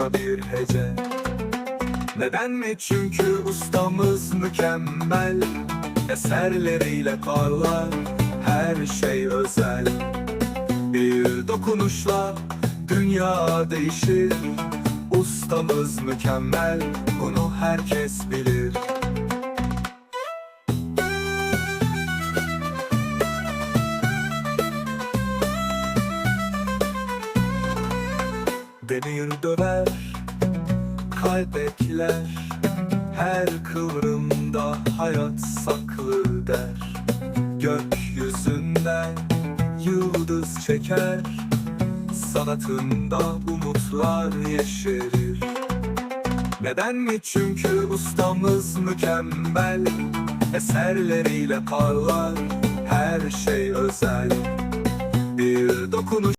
bambaşka bir hece. Neden mi? Çünkü ustamız mükemmel. Eserleriyle parlar her şey özel. Bir dokunuşla dünya değişir. Ustamız mükemmel bunu herkes bilir Demir döver, kalp ekler Her kıvrımda hayat saklı der. Gökyüzünden yıldız çeker Sanatında umutlar yeşerir. Neden mi? Çünkü ustamız mükemmel Eserleriyle parlar her şey özel. Bir dokunuş